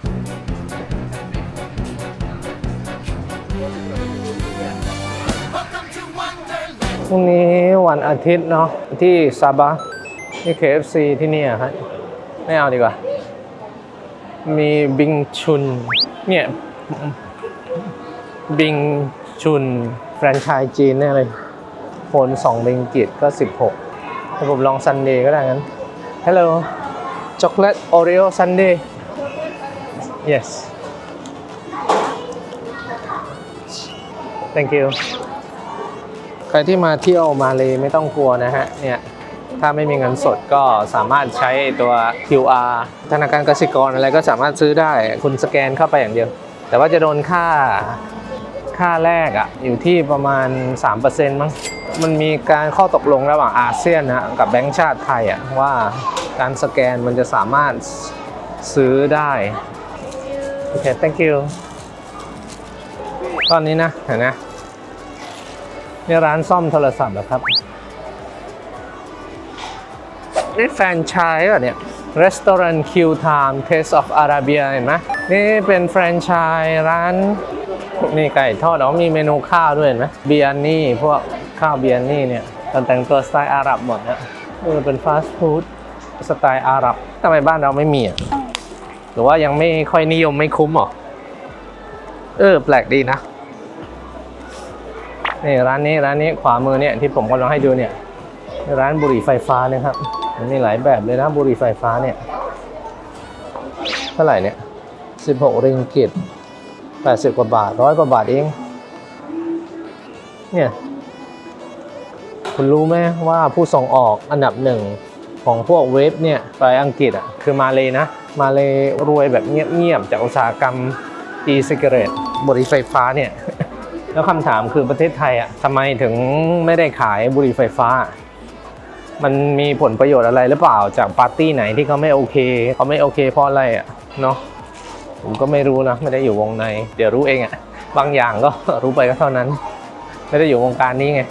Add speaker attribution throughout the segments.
Speaker 1: พรุ่งนี้วันอาทิตย์เนาะที่ซาบะนี่ KFC ที่นี่อะครับไม่เอาดีกว่า มีบิงชุน เนี่ย บิงชุน แฟรนไชส์จีนแน่เลยคนสองบิงกิตก็ 16ให้ผมลองซันเดย์ก็ได้งั้น Hello chocolate Oreo sundae yes thank you ใครที่มาเที่ยวมาเลยไม่ต้องกลัวนะฮะ เนี่ย ถ้าไม่มีเงินสดก็สามารถใช้ตัว QR ธนาคารกสิกรอะไรก็สามารถซื้อได้ คุณสแกนเข้าไปอย่างเดียว แต่ว่าจะโดนค่าค่าแรกอะ่ะอยู่ที่ประมาณ 3%มั้ง มันมีการข้อตกลงระหว่างอาเซียนนะกับแบงก์ชาติไทยอะ่ะว่าการสแกนมันจะสามารถซื้อได้ โอเค thank you ตอนนี้นะเห็นไหมนี่ร้านซ่อมโทรศัพท์เหรอครับ นี่แฟรนไชส์เหรอเนี่ย Restaurant Q Time Taste of Arabia เห็นไหมนี่เป็นแฟรนไชส์ร้านนี่ไก่ทอดอ๋อมีเมนูข้าวด้วยเห็นไหมเบียร์นี่ พวกข้าวเบียร์นี่เนี่ยแต่งตัวสไตล์อาหรับหมดเนี่ยเออเป็นฟาสต์ฟู้ดสไตล์อาหรับทำไมบ้านเราไม่มีอะ หรือว่ายังไม่ค่อยนิยมไม่คุ้มหรอ เออ แปลกดีนะ นี่ร้านนี้ร้านนี้ขวามือเนี่ยที่ผมกำลังให้ดูเนี่ย ร้านบุหรี่ไฟฟ้านะครับ มันมีหลายแบบเลยนะบุหรี่ไฟฟ้าเนี่ย เท่าไหร่เนี่ย16ริงกิต80กว่าบาทร้อยกว่าบาทเอง เนี่ยคุณรู้ไหมว่าผู้ส่งออกอันดับหนึ่งของพวกเวฟเนี่ยไปอังกฤษอะคือมาเลยนะ มาเลยรวยแบบเงียบๆจากอุตสาหกรรม e-cigarette บุหรี่ไฟฟ้าเนี่ยแล้วคำถามคือประเทศไทยอะทำไมถึงไม่ได้ขายบุหรี่ไฟฟ้า มันมีผลประโยชน์อะไรหรือเปล่าจากปาร์ตี้ไหนที่เขาไม่โอเคเขาไม่โอเคเพราะอะไรอะเนาะผมก็ไม่รู้นะไม่ได้อยู่วงใน เดี๋ยวรู้เองอะบางอย่างก็รู้ไปก็เท่านั้น ไม่ได้อยู่วงการนี้ไง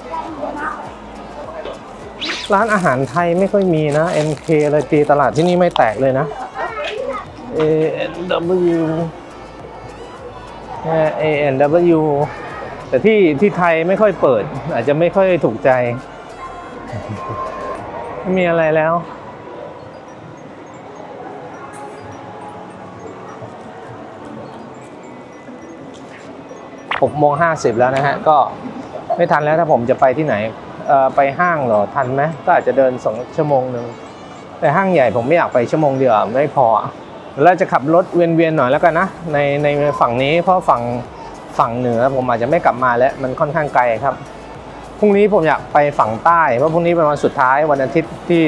Speaker 1: ร้านอาหารไทยไม่ค่อยมีนะ MK เลยตีตลาดที่นี่ไม่แตกเลยนะ A N W A N W แต่ที่ที่ไทยไม่ค่อยเปิด อาจจะไม่ค่อยถูกใจ ไม่มีอะไรแล้ว หกโมงห้าสิบแล้วนะฮะ ก็ไม่ทันแล้วถ้าผมจะไปที่ไหน ไปห้างเหรอ ทันไหมก็อาจจะเดินสองชั่วโมงหนึ่งแต่ห้างใหญ่ผมไม่อยากไปชั่วโมงเดียวไม่พอ เราจะขับรถเวียนๆหน่อยแล้วกันนะในในฝั่งนี้เพราะฝั่งฝั่งเหนือผมอาจจะไม่กลับมาแล้วมันค่อนข้างไกลครับพรุ่งนี้ผมอยากไปฝั่งใต้เพราะพรุ่งนี้เป็นวันสุดท้ายวันอาทิตย์ที่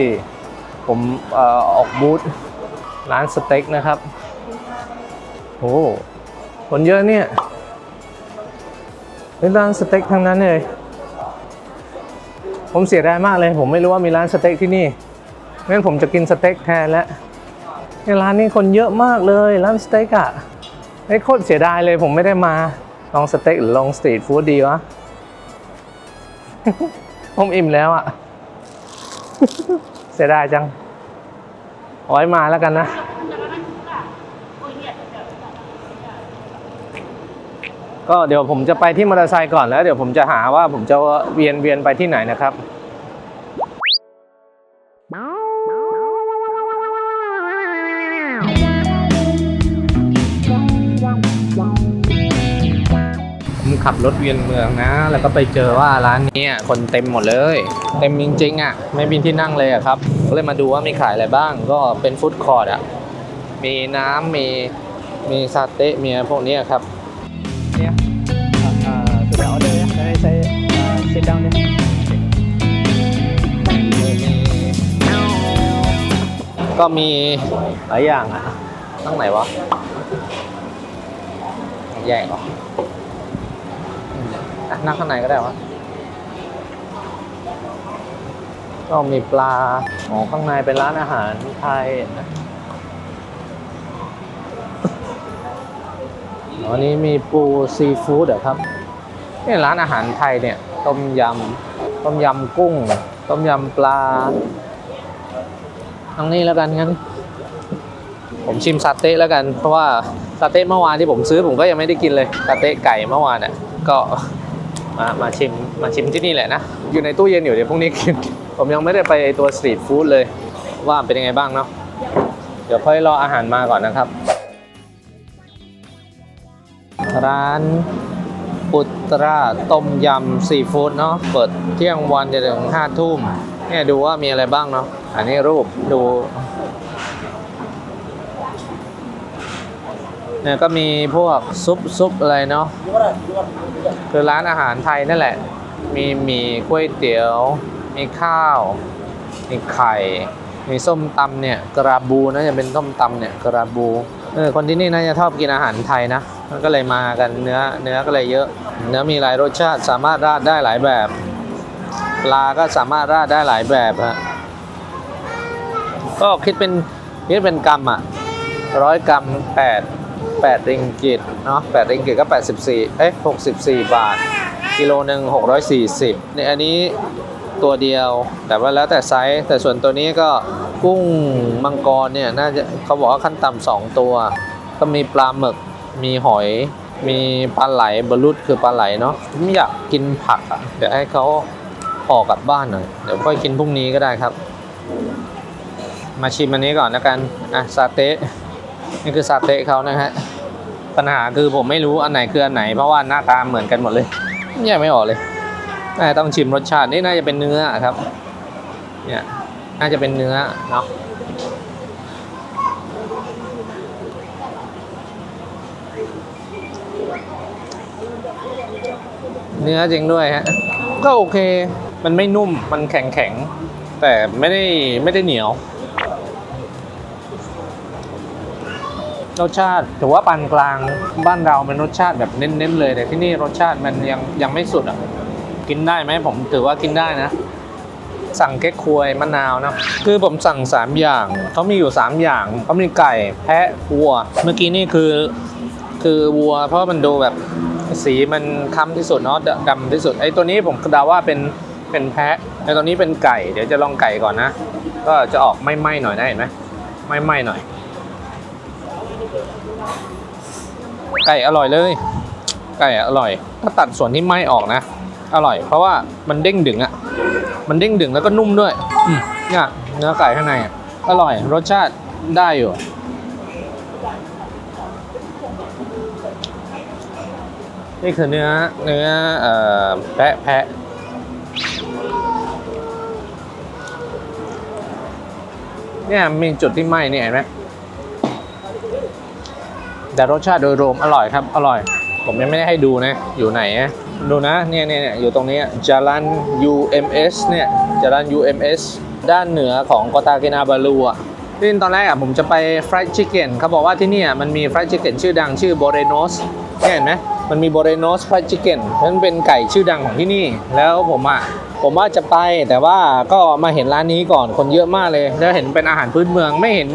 Speaker 1: ผมออออกบูธร้านสเต็กนะครับโอ้คนเยอะเนี่ยเป็นร้านสเต็กทั้งนั้นเลยผมเสียดายมากเลย ผมไม่รู้ว่ามีร้านสเต็กที่นี่งั้นผมจะกินสเต็กแทนแล้ว ในร้านนี้คนเยอะมากเลยร้านสเต็กอะไอ้โคตรเสียดายเลยผมไม่ได้มาลองสเต็กหรือลองสตรีทฟู้ดดีวะผมอิ่มแล้วอะเสียดายจังเอาไว้มาแล้วกันนะก็เดี๋ยวผมจะไปที่มอเตอร์ไซค์ก่อนแล้ว เดี๋ยวผมจะหาว่าผมจะเวียนเวียนไปที่ไหนนะครับ ขับรถเวียนเมืองนะ แล้วก็ไปเจอว่าร้านนี้อะคนเต็มหมดเลย เต็มจริงๆอะ ไม่มีที่นั่งเลยอะครับ ก็เลยมาดูว่ามีขายอะไรบ้าง ก็เป็นฟู้ดคอร์ดอะ มีน้ำมีมีซาเตะมีอะไรพวกนี้ครับ
Speaker 2: Yeah. Uh, uh, sudah order ya. Saya saya uh, sit down ya.
Speaker 1: ก็มีหลายอย่างอะตั้งไหนวะแยกเหรออะ นั่งข้างในก็ได้วะก็มีปลาอ๋อข้างในเป็นร้านอาหารไทยนะอ๋อนี้มีปูซีฟู้ดเหรอครับนี่ร้านอาหารไทยเนี่ย ต้มยำ ต้มยำกุ้ง ต้มยำปลาทางนี้แล้วกันงั้น ผมชิมซาเต้แล้วกัน เพราะว่าซาเต้เมื่อวานที่ผมซื้อผมก็ยังไม่ได้กินเลยซาเต้ไก่เมื่อวานอะก็ มามาชิมมาชิมที่นี่แหละนะ อยู่ในตู้เย็นอยู่เดี๋ยวพรุ่งนี้กิน ผมยังไม่ได้ไปตัวสตรีทฟู้ดเลย ว่าเป็นยังไงบ้างเนาะเดี๋ยวค่อยรออาหารมาก่อนนะครับ ร้านอุตราต้มยำซีฟู้ดเนาะเปิดเที่ยงวันจนถึงห้าทุ่มเนี่ยดูว่ามีอะไรบ้างเนาะอันนี้รูปดู เนี่ยก็มีพวกซุปซุปอะไรเนาะคือร้านอาหารไทยนั่นแหละ มีหมี่ก๋วยเตี๋ยว มีข้าว มีไข่ มีส้มตำเนี่ยกระบูนะจะเป็นส้มตำเนี่ยกระบูเออคนที่นี่น่าจะชอบกินอาหารไทยนะก็เลยมากันเนื้อเนื้อก็เลยเยอะ เนื้อมีหลายรสชาติสามารถราดได้หลายแบบปลาก็สามารถราดได้หลายแบบฮะก็คิดเป็นคิดเป็นกรัมอะร้อยกรัมแปด แปดริงกิตเนาะแปดริงกิตก็แปดสิบสี่เอ๊ะหกสิบสี่บาท กิโลหนึ่งหกร้อยสี่สิบเนี่ยอันนี้ตัวเดียว แต่ว่าแล้วแต่ไซส์แต่ส่วนตัวนี้ก็กุ้งมังกรเนี่ยน่าจะเขาบอกว่าขั้นต่ำสองตัว ก็มีปลาหมึกมีหอย มีปลาไหลบรุษคือปลาไหลเนาะไม่อยากกินผักอะเดี๋ยวให้เขาออกลับบ้านหน่อยเดี๋ยวค่อยกินพรุ่งนี้ก็ได้ครับ มาชิมอันนี้ก่อนนะกันอะซาเต นี่คือซาเต้เขานะฮะปัญหาคือผมไม่รู้อันไหนคืออันไหนเพราะว่าหน้าตาเหมือนกันหมดเลยแยกไม่ออกเลยน่าจะต้องชิมรสชาตินี่น่าจะเป็นเนื้อครับ เนี่ยน่าจะเป็นเนื้อเนาะเนื้อจริงด้วยฮะก็โอเค มันไม่นุ่มมันแข็งแข็งแต่ไม่ได้ไม่ได้เหนียว รสชาติถือว่าปานกลางบ้านเราเป็นรสชาติแบบเน้นๆเลย แต่ที่นี่รสชาติมันยังยังไม่สุดอะกินได้ไหมผมถือว่ากินได้นะ สั่งเก๊กควยมะนาวนะคือผมสั่ง 3 อย่างเขามีอยู่ 3 อย่างเขามีไก่แพะวัว เมื่อกี้นี่คือคือวัว เพราะมันดูแบบสีมันค้ำที่สุดเนาะดดำที่สุดไอ้ตัวนี้ผมเดาว่าเป็นเป็นแพะไอ้ตัวนี้เป็นไก่ เดี๋ยวจะลองไก่ก่อนนะ ก็จะออกไม่ไหม้หน่อยนะเห็นไหมไม่ไหม้หน่อย ไก่อร่อยเลย ไก่อร่อย ถ้าตัดส่วนที่ไหม้ออกนะ อร่อย เพราะว่ามันเด้งดึงอะ่ะ มันเด้งดึงแล้วก็นุ่มด้วยเนี่ยเนื้อไก่ข้างในอร่อย รสชาติได้อยู่นี่คือเนื้อเนื้อเอ่อแพะแพะเนี่ยมีจุดที่ไหม้เนี่ยเห็นไหม แต่รสชาติโดยรวมอร่อยครับ อร่อย ผมยังไม่ได้ให้ดูนะ อยู่ไหนอะดูนะเนี่ยเนี่ยเนี่ยอยู่ตรงนี้จารัน UMS เนี่ยจารัน UMS ด้านเหนือของกอตาเกนาบาลูอะที่ตอนแรกอะผมจะไป fried chicken เขาบอกว่าที่นี่มันมี fried chicken ชื่อดังชื่อ Borenos เนี่ยเห็นไหมมันมี Borenos fried chicken นั่นเป็นไก่ชื่อดังของที่นี่ แล้วผมอะผมว่าจะไปแต่ว่าก็มาเห็นร้านนี้ก่อนคนเยอะมากเลย แล้วเห็นเป็นอาหารพื้นเมืองไม่เห็น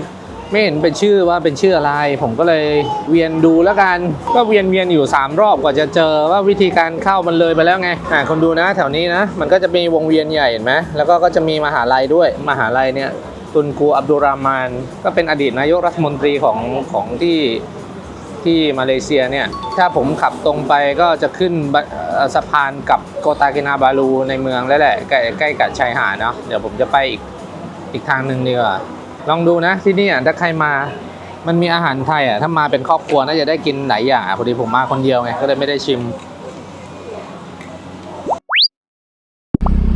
Speaker 1: ไม่เห็นเป็นชื่อว่าเป็นชื่ออะไร ผมก็เลยเวียนดูแล้วกัน ก็เวียนเวียนอยู่ 3 รอบกว่าจะเจอว่าวิธีการเข้ามันเลยไปแล้วไงอ่าคนดูนะแถวนี้นะ มันก็จะมีวงเวียนใหญ่เห็นไหมแล้วก็ก็จะมีมหาลัยด้วยมหาลัยเนี่ยตุนกูอับดุลรามาน ก็เป็นอดีตนายกรัฐมนตรีของของที่ที่มาเลเซียเนี่ย ถ้าผมขับตรงไปก็จะขึ้นสะพานกับโกตากินาบาลูในเมืองแล้วแหละ ใกล้ใกล้กับชายหาดเนาะเดี๋ยวผมจะไปอีกอีกทางหนึ่งดีกว่า ลองดูนะที่นี่อะถ้าใครมามันมีอาหารไทยอะถ้ามาเป็นครอบครัวน่าจะได้กินหลายอย่างพอดีผมมาคนเดียวไงก็เลยไม่ได้ชิม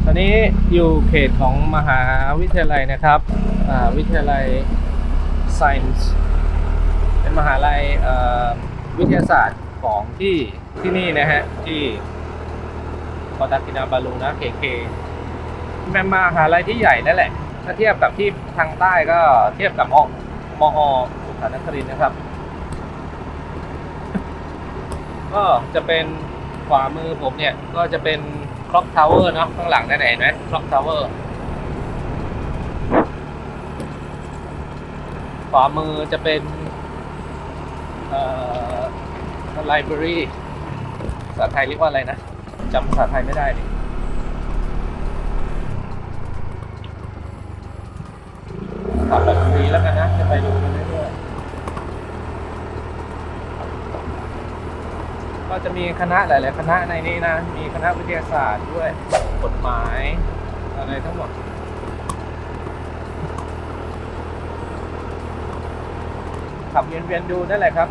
Speaker 1: ตอนนี้อยู่เขตของมหาวิทยาลัยนะครับอ่าวิทยาลัย Science เป็นมหาลัยเอ่อวิทยาศาสตร์ของที่ที่นี่นะฮะที่กอตากินาบาลูนะเคเคเป็นมหาลัยที่ใหญ่นั่นแหละ ถ้าเทียบกับที่ทางใต้ก็เทียบกับมมอสุขานครินนะครับ ก็จะเป็นขวามือผมเนี่ย ก็จะเป็นคล็อกทาวเวอร์เนาะข้างหลังนั่นเห็นไหมคล็อกทาวเวอร์ขวามือจะเป็นเอ่อไลบรารีภาษาไทยเรียกว่าอะไรนะจำภาษาไทยไม่ได้ดิ ขับแบบฟรีแล้วกันนะจะไปดูกันเรื่อยๆก็จะมีคณะหลาย ๆ คณะในนี้นะ มีคณะวิทยาศาสตร์ด้วยกฎหมายอะไรทั้งหมดขับเวียนๆดูนั่นแหละครับ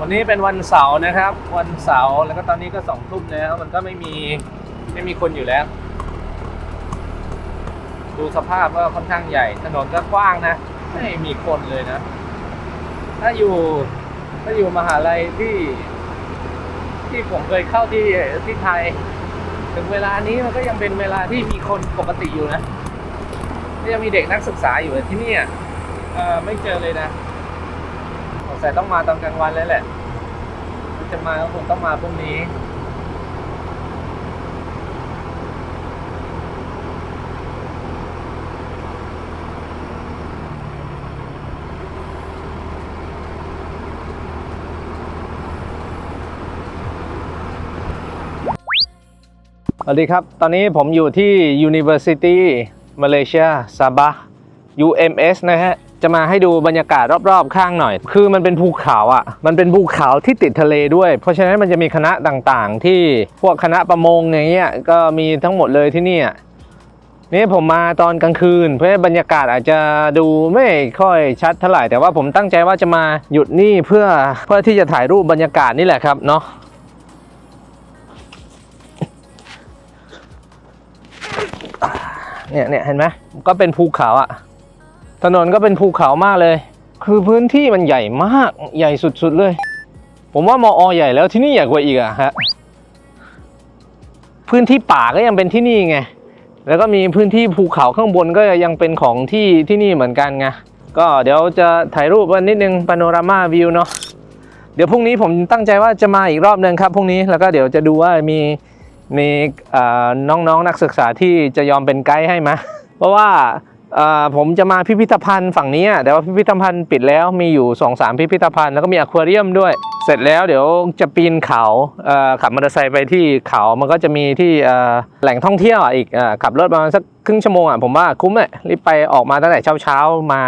Speaker 1: วันนี้เป็นวันเสาร์นะครับ วันเสาร์แล้วก็ตอนนี้ก็สองทุ่มแล้ว มันก็ไม่มีไม่มีคนอยู่แล้ว ดูสภาพก็ค่อนข้างใหญ่ ถนนก็กว้างนะ ไม่มีคนเลยนะ ถ้าอยู่ ถ้าอยู่มหาลัยที่ ที่ผมเคยเข้าที่ที่ไทย ถึงเวลานี้มันก็ยังเป็นเวลาที่มีคนปกติอยู่นะก็ยังมีเด็กนักศึกษาอยู่ที่นี่อะไม่เจอเลยนะสงสัยต้องมาตอนกลางวันเลยแหละ จะมาก็คงต้องมาพรุ่งนี้ วัสดีครับ ตอนนี้ผมอยู่ที่ University Malaysia Sabah UMS นะฮะ จะมาให้ดูบรรยากาศรอบๆ ข้างหน่อย คือมันเป็นภูเขาอะ มันเป็นภูเขาที่ติดทะเลด้วย เพราะฉะนั้นมันจะมีคณะต่างๆ ที่พวกคณะประมงอย่างเงี้ย ก็มีทั้งหมดเลยที่นี่นี่ผมมาตอนกลางคืน เพราะฉะนั้นบรรยากาศอาจจะดูไม่ค่อยชัดเท่าไหร่ แต่ว่าผมตั้งใจว่าจะมาหยุดนี่เพื่อเพื่อที่จะถ่ายรูปบรรยากาศนี่แหละครับเนาะ เนี่ยเนี่ยเห็นไหมก็เป็นภูเขาอะถนนก็เป็นภูเขามากเลย คือพื้นที่มันใหญ่มากใหญ่สุดๆเลย ผมว่ามออใหญ่แล้วที่นี่ใหญ่กว่าอีกอะฮะพื้นที่ป่าก็ยังเป็นที่นี่ไงแล้วก็มีพื้นที่ภูเขาข้างบนก็ยังเป็นของที่ที่นี่เหมือนกันไงก็เดี๋ยวจะถ่ายรูปกันนิดนึงปาโนรามาวิวเนาะเดี๋ยวพรุ่งนี้ผมตั้งใจว่าจะมาอีกรอบหนึ่งครับพรุ่งนี้แล้วก็เดี๋ยวจะดูว่ามี มีน้องๆนักศึกษาที่จะยอมเป็นไกด์ให้ไหมเพราะว่าผมจะมาพิพิธภัณฑ์ฝั่งนี้ แต่ว่าพิพิธภัณฑ์ปิดแล้วมีอยู่2อสามพิพิธภัณฑ์แล้วก็มีอควาเรียมด้วย เสร็จแล้วเดี๋ยวจะปีนเขาขับมอเตอร์ไซค์ไปที่เขามันก็จะมีที่แหล่งท่องเที่ยวอีกอขับรถประมาณสักครึ่งชั่วโมงอะผมว่าคุ้มเลยรีบไปออกมาตั้งแต่เช้าๆมา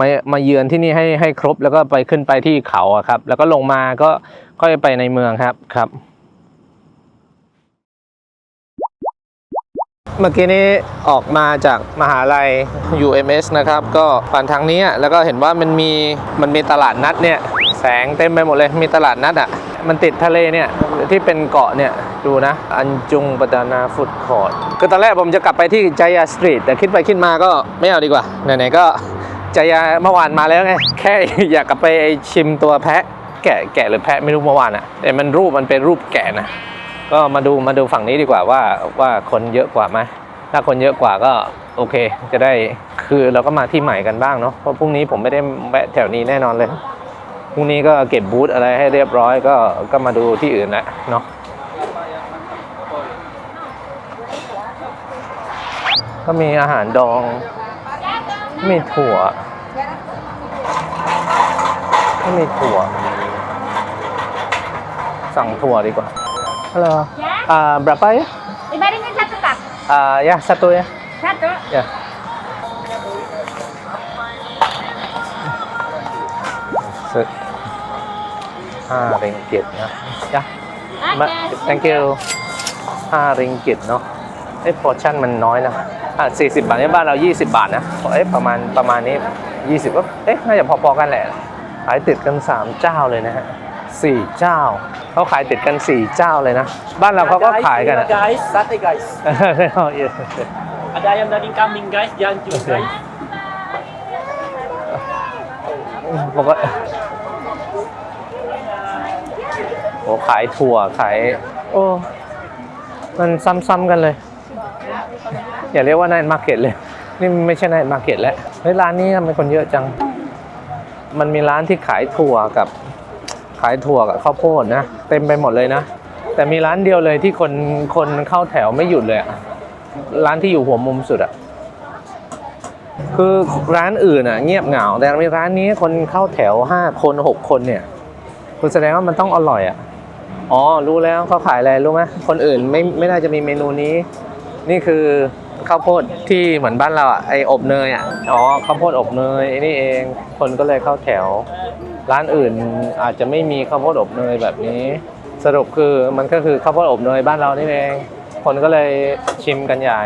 Speaker 1: มามาเยือนที่นี่ให้ให้ครบแล้วก็ไปขึ้นไปที่เขาครับ แล้วก็ลงมาก็ค่อยไปในเมืองครับครับ เมื่อกี้นี้ออกมาจากมหาลัย UMS นะครับ ก็ผ่านทางนี้แล้วก็เห็นว่ามันมีมันมีตลาดนัดเนี่ย แสงเต็มไปหมดเลยมีตลาดนัดอะ มันติดทะเลเนี่ยที่เป็นเกาะเนี่ย ดูนะ อันจุงปตานาฟุตคอร์ดคือตอนแรกผมจะกลับไปที่จายาสตรีทแต่คิดไปคิดมาก็ไม่เอาดีกว่า ไหนๆก็จายาเมื่อวานมาแล้วไง แค่อยากกลับไปชิมตัวแพะ แกะแกะหรือแพะไม่รู้เมื่อวานอะแต่มันรูปมันเป็นรูปแกะนะ ก็มาดูมาดูฝั่งนี้ดีกว่าว่าว่าคนเยอะกว่าไหมถ้าคนเยอะกว่าก็โอเค จะได้คือเราก็มาที่ใหม่กันบ้างเนาะเพราะพรุ่งนี้ผมไม่ได้แวะแถวนี้แน่นอนเลยพรุ่งนี้ก็เก็บบูธอะไรให้เรียบร้อยก็ก็มาดูที่อื่นแหละเนาะก็มีอาหารดอง มีถั่วก็มีถั่ว สั่งถั่วดีกว่า Halo.
Speaker 3: Ya,
Speaker 1: Ah, berapa ya?
Speaker 3: lima ringgit satu kak.
Speaker 1: Ah, ya satu ya.
Speaker 3: Satu.
Speaker 1: Ya. Se- ห้าริงกิตนะยะมา
Speaker 3: Ada.
Speaker 1: thank you ห้าริงกิตเนาะเอ้พอชั่นมันน้อยนะอะสี่สิบบาทในบ้านเรายี่สิบบาทนะเอ้ประมาณประมาณนี้ยี่สิบก็เอ๊ะน่าจะพอๆกันแหละขายติดกันสามเจ้าเลยนะฮะ สี่เจ้า เขาขายติดกันสี่เจ้าเลยนะ บ้านเราเขาก็ขายกันอะ
Speaker 2: guys sate guys
Speaker 1: Oh, iya.
Speaker 2: ada ayam daging kambing guys jancu
Speaker 1: Oke.
Speaker 2: guys
Speaker 1: Pokok โอ้ขายถั่วขาย โอ้ มันซ้ำๆกันเลย อย่าเรียกว่า night market เลย นี่มันไม่ใช่ night market แล้วเฮ้ยร้านนี้ทำไมคนเยอะจัง มันมีร้านที่ขายถั่วกับ ขายถั่วกับข้าวโพดนะ เต็มไปหมดเลยนะ แต่มีร้านเดียวเลยที่คนคนเข้าแถวไม่หยุดเลยอะร้านที่อยู่หัวมุมสุดอะคือร้านอื่นอะเงียบเหงา แต่มีร้านนี้คนเข้าแถวห้าคนหกคนเนี่ยคุณแสดงว่ามันต้องอร่อยอะอ๋อ รู้แล้วเขาขายอะไรรู้ไหมคนอื่นไม่ไม่น่าจะมีเมนูนี้ นี่คือข้าวโพดที่เหมือนบ้านเราอะไออบเนยอะอ๋อข้าวโพดอบเนยไอ้นี่เอง คนก็เลยเข้าแถว ร้านอื่นอาจจะไม่มีข้าวโพดอบเนยแบบนี้ สรุปคือมันก็คือข้าวโพดอบเนยบ้านเรานี่เอง คนก็เลยชิมกันใหญ่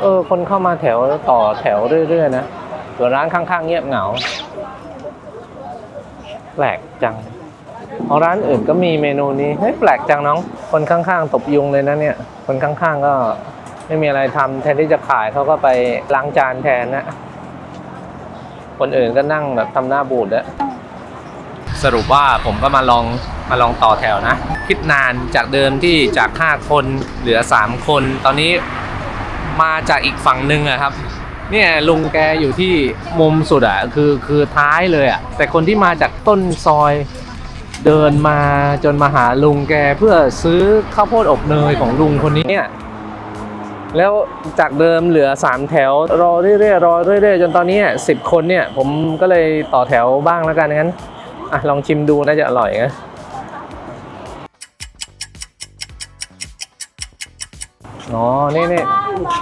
Speaker 1: เออ คนเข้ามาแถวต่อแถวเรื่อยๆนะส่วนร้านข้างๆเงียบเหงา แปลกจังเอาร้านอื่นก็มีเมนูนี้เฮ้ยแปลกจังน้อง คนข้างๆ ตบยุงเลยนะเนี่ย คนข้างๆก็ไม่มีอะไรทำแทนที่จะขายเขาก็ไปล้างจานแทนนะ คนอื่นก็นั่งแบบทำหน้าบูดแล้วสรุปว่าผมก็มาลองมาลองต่อแถวนะ คิดนานจากเดิมที่จาก 5 คนเหลือ 3 คน ตอนนี้มาจากอีกฝั่งหนึ่งอะครับ เนี่ยลุงแกอยู่ที่มุมสุดอะคือคือท้ายเลยอะแต่คนที่มาจากต้นซอยเดินมาจนมาหาลุงแกเพื่อซื้อข้าวโพดอบเนยของลุงคนนี้เนี่ย แล้วจากเดิมเหลือ 3 แถว รอเรื่อยๆรอเรื่อยๆจนตอนนี้สิบคนเนี่ย ผมก็เลยต่อแถวบ้างแล้วกันงั้นอะลองชิมดูน่าจะอร่อยนะอ๋อนี่นี่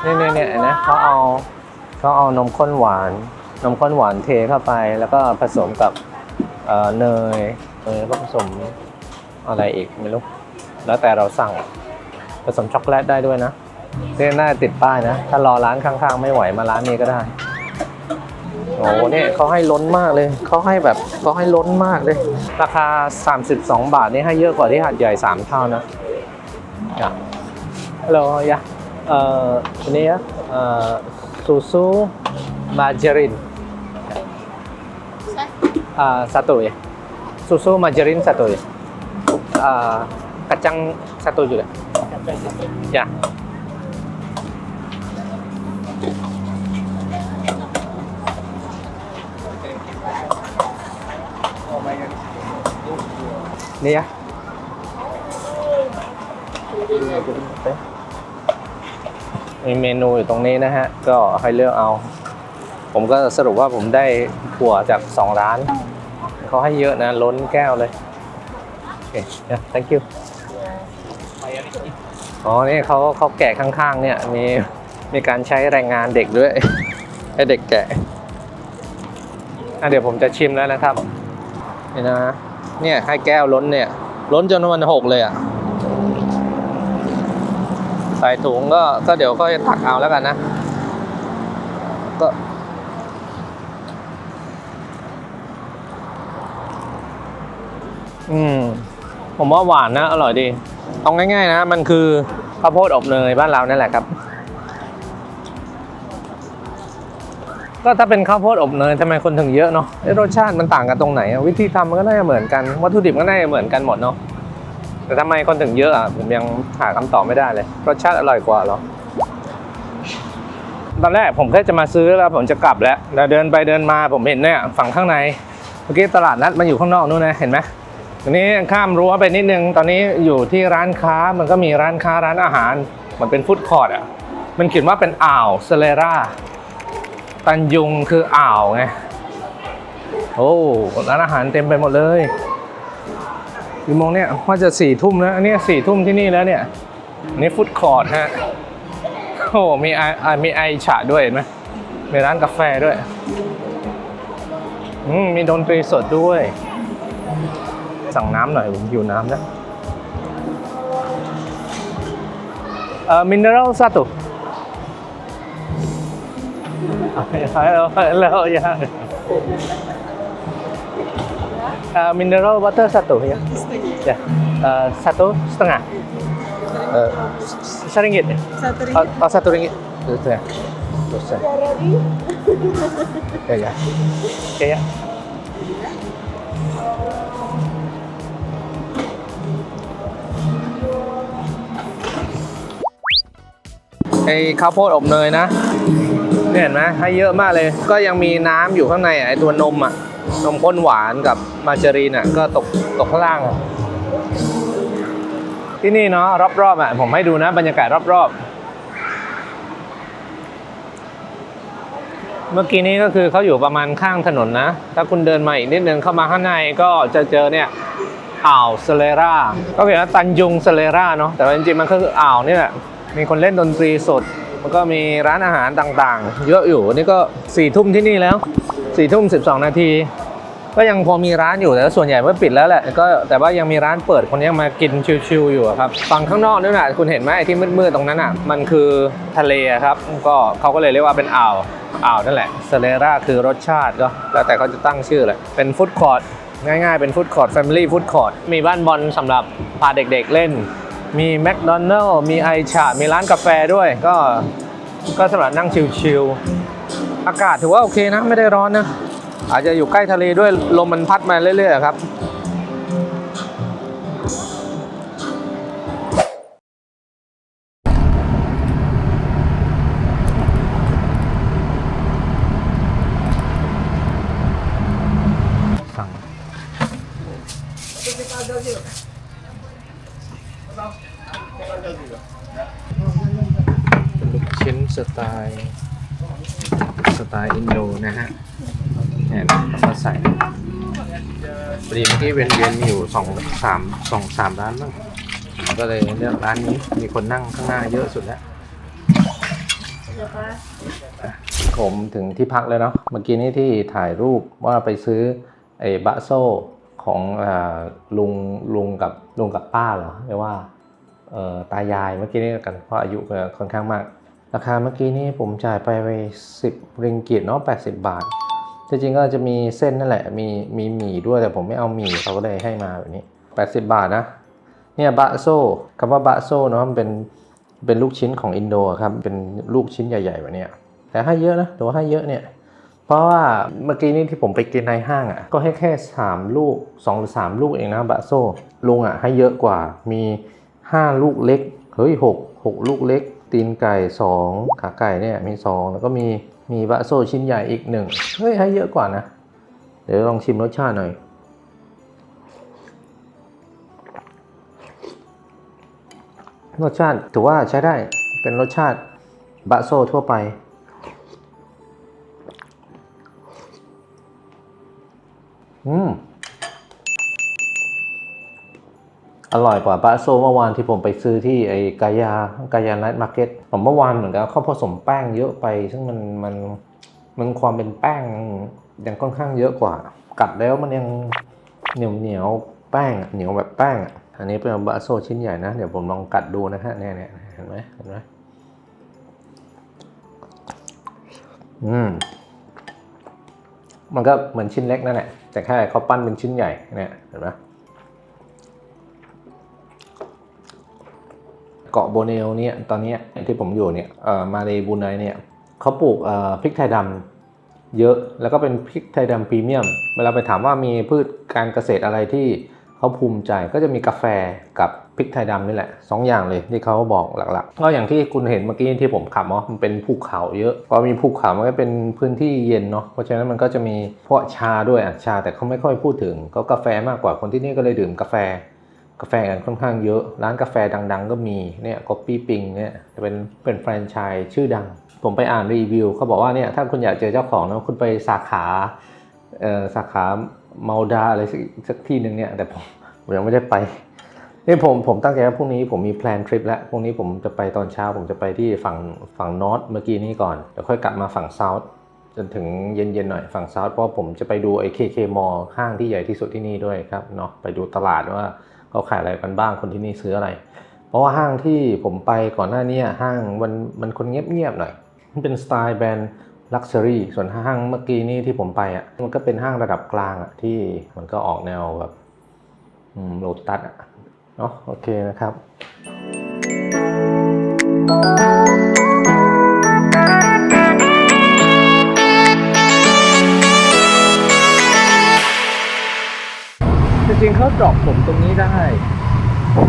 Speaker 1: นี่นี่นี่นะเขาเอาเขาเอานมข้นหวาน นมข้นหวานเทเข้าไป แล้วก็ผสมกับเอ่อเนยเนยก็ผสมอะไรอีกไม่รู้แล้วแต่เราสั่งผสมช็อกโกแลตได้ด้วยนะ นี่น่าติดป้ายนะ ถ้ารอร้านข้างๆ ไม่ไหวมาร้านนี้ก็ได้ โอ้โหเนี่ยเขาให้ล้นมากเลย เขาให้แบบเขาให้ล้นมากเลย ราคา 32 บาทนี่ให้เยอะกว่าที่หาดใหญ่ 3 เท่านะฮัลโหลยะเอ่อนนี้อะเอ่อซูซูมาจารินอ่าสตู ya susu margarin satu ya Ah, kacang satu juga ya Ini ya. Oke. มีเมนูอยู่ตรงนี้นะฮะ ก็ให้เลือกเอา ผมก็สรุปว่าผมได้ถั่วจาก2ร้าน เขาให้เยอะนะ ล้นแก้วเลย โอเค thank you อ๋อ นี่เขาเขาแกะข้างๆ เนี่ย มี มีการใช้แรงงานเด็กด้วยให้เด็กแกะอะเดี๋ยวผมจะชิมแล้วนะครับนี่นะเนี่ยให้แก้วล้นเนี่ย ล้นจนมันหกเลยอะใส่ถุงก็ก็เดี๋ยวก็ตักเอาแล้วกันนะ ก็ อืม ผมว่าหวานนะ อร่อยดี เอาง่ายๆนะ มันคือข้าวโพดอบเนยบ้านเรานั่นแหละครับ ก็ถ้าเป็นข้าวโพดอบเนยทำไมคนถึงเยอะเนาะเอ๊ะรสชาติมันต่างกันตรงไหน วิธีทำมันก็น่าจะเหมือนกันวัตถุดิบก็น่าจะเหมือนกันหมดเนาะแต่ทำไมคนถึงเยอะอะผมยังหาคำตอบไม่ได้เลย รสชาติอร่อยกว่าหรอตอนแรกผมแค่จะมาซื้อแล้วผมจะกลับแล้วแต่เดินไปเดินมาผมเห็นเนี่ยฝั่งข้างในเมื่อกี้ตลาดนัดมันอยู่ข้างนอกนู่นนะเห็นไหมทีนี้ข้ามรั้วไปนิดนึงตอนนี้อยู่ที่ร้านค้ามันก็มีร้านค้าร้านอาหารมันเป็นฟู้ดคอร์ทอะมันเขียนว่าเป็นอ่าวเซเลรา ตันยุงคืออ่าวไง โอ้ร้านอาหารเต็มไปหมดเลยกี่โมงเนี่ยว่าจะสี่ทุ่มแล้วอันนี้สี่ทุ่มที่นี่แล้วเนี่ยอันนี่ฟู้ดคอร์ทฮะโอ้มีไอมีไอฉะด้วยเห็นไหมมีร้านกาแฟด้วยอืมมีดนตรีสดด้วย สั่งน้ำหน่อยผมหิวน้ำนะเอ่อ mineral satu Halo, halo, ya. Uh, mineral water satu ya. Ya. Uh, satu setengah. Uh, seringgit ya?
Speaker 3: Satu
Speaker 1: Oh, oh satu ringgit. Terus ya. Terus ya. Ya ya. Oke ya. ไอ้ข้าวโพดอบเนยนะ เนี่ยเห็นไหมให้เยอะมากเลย ก็ยังมีน้ำอยู่ข้างในไอ้ตัวนมอะ นมข้นหวานกับมาจารีนอะ ก็ตกตกข้างล่าง ที่นี่เนาะรอบๆอะผมให้ดูนะบรรยากาศรอบๆ เมื่อกี้นี้ก็คือเขาอยู่ประมาณข้างถนนนะ ถ้าคุณเดินมาอีกนิดนึงเข้ามาข้างในก็จะเจอเนี่ยอ่าวเซเลราก็เขียนว่าตันยุงเซเลราเนาะแต่ว่าจริงๆมันก็คืออ่าวนี่แหละมีคนเล่นดนตรีสด มันก็มีร้านอาหารต่างๆ เยอะอยู่นี่ก็สี่ทุ่มที่นี่แล้วสี่ทุ่มสิบสองนาที ก็ยังพอมีร้านอยู่แต่ส่วนใหญ่ไม่ปิดแล้วแหละก็แต่ว่ายังมีร้านเปิดคนยังมากินชิวๆอยู่ครับฝั่งข้างนอกนั่นะคุณเห็นไหมไอ้ที่มืดๆตรงนั้นอะมันคือทะเลครับก็เขาก็เลยเรียกว่าเป็นอ่าวอ่าวนั่นแหละเซเลราคือรสชาติก็แล้วแต่เขาจะตั้งชื่อเลยเป็นฟู้ดคอร์ทง่ายๆเป็นฟู้ดคอร์ทแฟมิลี่ฟู้ดคอร์ทมีบ้านบอลสำหรับพาเด็กๆเล่น มีแมคโดนัลล์มีไอชามีร้านกาแฟด้วย ก็ก็สำหรับนั่งชิลๆอากาศถือว่าโอเคนะ ไม่ได้ร้อนนะ อาจจะอยู่ใกล้ทะเลด้วยลมมันพัดมาเรื่อยๆครับ ลูกชิ้นสไตล์ สไตล์อินโดนะฮะเนี่ยนะแล้วก็ใส่พอดีเมื่อกี้เวียนเวียนๆมีอยู่สองสามสองสามร้านบ้างผมก็เลยเลือกร้านนี้มีคนนั่งข้างหน้าเยอะสุดแล้วผมถึงที่พักแล้วเนาะเมื่อกี้นี้ที่ถ่ายรูปว่าไปซื้อไอ้บะโซ่ของอลุงลุงกับลุงกับป้าเหรอเรียกว่า ตายายเมื่อกี้นี้กันเพราะอายุก็ค่อนข้างมาก ราคาเมื่อกี้นี้ผมจ่ายไปไป10ริงกิตเนาะ80บาทจริงๆก็จะมีเส้นนั่นแหละ มีมีหมี่ด้วยแต่ผมไม่เอาหมี่เขาก็เลยให้มาแบบนี้ 80 บาทนะ เนี่ยบะโซคำว่าบะโซเนาะมันเป็นเป็นลูกชิ้นของอินโดครับ เป็นลูกชิ้นใหญ่ๆแบบนี้แต่ให้เยอะนะแต่ว่าให้เยอะเนี่ย เพราะว่าเมื่อกี้นี้ที่ผมไปกินในห้างอะ ก็ให้แค่ 3 ลูก 2 หรือ 3 ลูกเองนะบะโซลุงอะให้เยอะกว่า มี 5 ลูกเล็ก เฮ้ย6 6 ลูกเล็ก ตีนไก่ 2 ขาไก่เนี่ยมี 2 แล้วก็มีมีบะโซชิ้นใหญ่อีก1เฮ้ยให้เยอะกว่านะ เดี๋ยวลองชิมรสชาติหน่อยรสชาติถือว่าใช้ได้เป็นรสชาติบะโซทั่วไป อืม อร่อยกว่าบะโซเมื่อวานที่ผมไปซื้อที่ไอ้กายากายาไนท์มาร์เก็ตผมเมื่อวานเหมือนกันเขาผสมแป้งเยอะไป ซึ่งมันมันมันความเป็นแป้งยังค่อนข้างเยอะกว่า กัดแล้วมันยังเหนียวเหนียวแป้งเหนียวแบบแป้งอะอันนี้เป็นบะโซชิ้นใหญ่นะ เดี๋ยวผมลองกัดดูนะฮะเนี่ยเนี่ยเห็นไหมเห็นไหมอืมมันก็เหมือนชิ้นเล็กนั่นแหละแต่แค่เขาปั้นเป็นชิ้นใหญ่เนี่ยเห็นไหม เกาะโบเนลเนี่ยตอนนี้ที่ผมอยู่เนี่ยมาเลบูไนเนี่ยเขาปลูกพริกไทยดำเยอะแล้วก็เป็นพริกไทยดำพรีเมียม เวลาไปถามว่ามีพืชการเกษตรอะไรที่เขาภูมิใจก็จะมีกาแฟกับพริกไทยดำนี่แหละสองอย่างเลยที่เขาบอกหลักๆก็อย่างที่คุณเห็นเมื่อกี้ที่ผมขับเนาะมันเป็นภูเขาเยอะพอมีภูเขามันก็เป็นพื้นที่เย็นเนาะเพราะฉะนั้นมันก็จะมีพวกชาด้วยอะชาแต่เขาไม่ค่อยพูดถึงก็กาแฟมากกว่าคนที่นี่ก็เลยดื่มกาแฟ กาแฟกันค่อนข้างเยอะ ร้านกาแฟดัง ๆ ก็มีเนี่ยก๊อปปี้ปิงเนี่ยเป็นเป็นแฟรนไชส์ชื่อดัง ผมไปอ่านรีวิวเขาบอกว่าเนี่ยถ้าคุณอยากเจอเจ้าของนะคุณไปสาขาเอ่อสาขาเมาดาอะไรสักสักที่หนึ่งเนี่ยแต่ผมผมยังไม่ได้ไปนี่ผมผมตั้งใจว่าพรุ่งนี้ผมมีแพลนทริปแล้วพรุ่งนี้ผมจะไปตอนเช้า ผมจะไปที่ฝั่งฝั่งนอร์ทเมื่อกี้นี้ก่อนเดี๋ยวค่อยกลับมาฝั่งเซาท์จนถึงเย็นๆหน่อยฝั่งเซาท์เพราะผมจะไปดูไอ้เคเคมอลห้างที่ใหญ่ที่สุดที่นี่ด้วยครับเนาะไปดูตลาดว่า เขาขายอะไรกันบ้างคนที่นี่ซื้ออะไร เพราะว่าห้างที่ผมไปก่อนหน้านี้ห้างมันมันคนเงียบๆหน่อย มันเป็นสไตล์แบรนด์ลักชัวรี่ส่วนห้างเมื่อกี้นี้ที่ผมไปอะมันก็เป็นห้างระดับกลางอะที่มันก็ออกแนวแบบโลตัสอะเนาะโอเคนะครับ ริงๆเขาดรอปผมตรงนี้ได้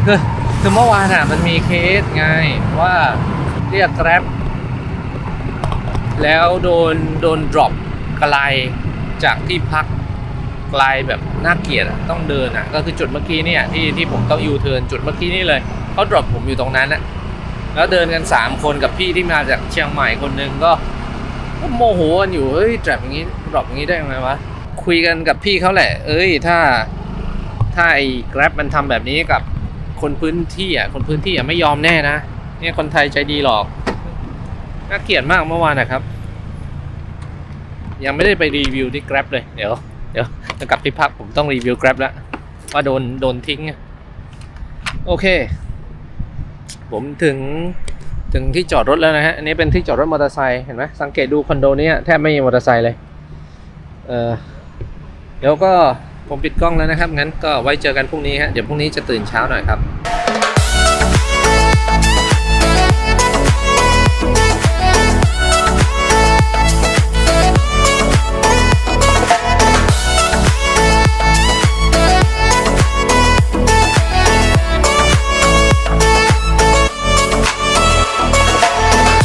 Speaker 1: คือคือเมื่อวานอะมันมีเคสไงว่าเรียกแกร็บแล้วโดนโดนดรอปไกลจากที่พักไกลแบบน่าเกลียดอะต้องเดินอะก็คือจุดเมื่อกี้เนี่ยที่ที่ผมต้องยูเทิร์นจุดเมื่อกี้นี่เลยเขาดรอปผมอยู่ตรงนั้นอะแล้วเดินกัน 3 คนกับพี่ที่มาจากเชียงใหม่คนหนึงก็ก็โมโหกันอยู่เฮ้ยดรอปอย่างนี้ดรอปอย่างนี้ได้ยังไงวะคุยกันกับพี่เขาแหละ เอ้ยถ้า ถ้าไอ้ Grab มันทำแบบนี้กับคนพื้นที่อะคนพื้นที่อะไม่ยอมแน่นะเนี่ยคนไทยใจดีหรอกน่าเกลียดมากเมื่อวานนะครับ ยังไม่ได้ไปรีวิวที่ Grab เลยเดี๋ยวเดี๋ยวจะกลับที่พักผมต้องรีวิว Grab แล้วว่าโดนโดนทิ้งโอเค ผมถึงถึงที่จอดรถแล้วนะฮะ อันนี้เป็นที่จอดรถมอเตอร์ไซค์เห็นไหมสังเกตดูคอนโดนี้แทบไม่มีมอเตอร์ไซค์เลย เออเดี๋ยวก็ ผมปิดกล้องแล้วนะครับ งั้นก็ไว้เจอกันพรุ่งนี้ฮะ เดี๋ยวพรุ่งนี้จะตื่นเช้าหน่อยครับ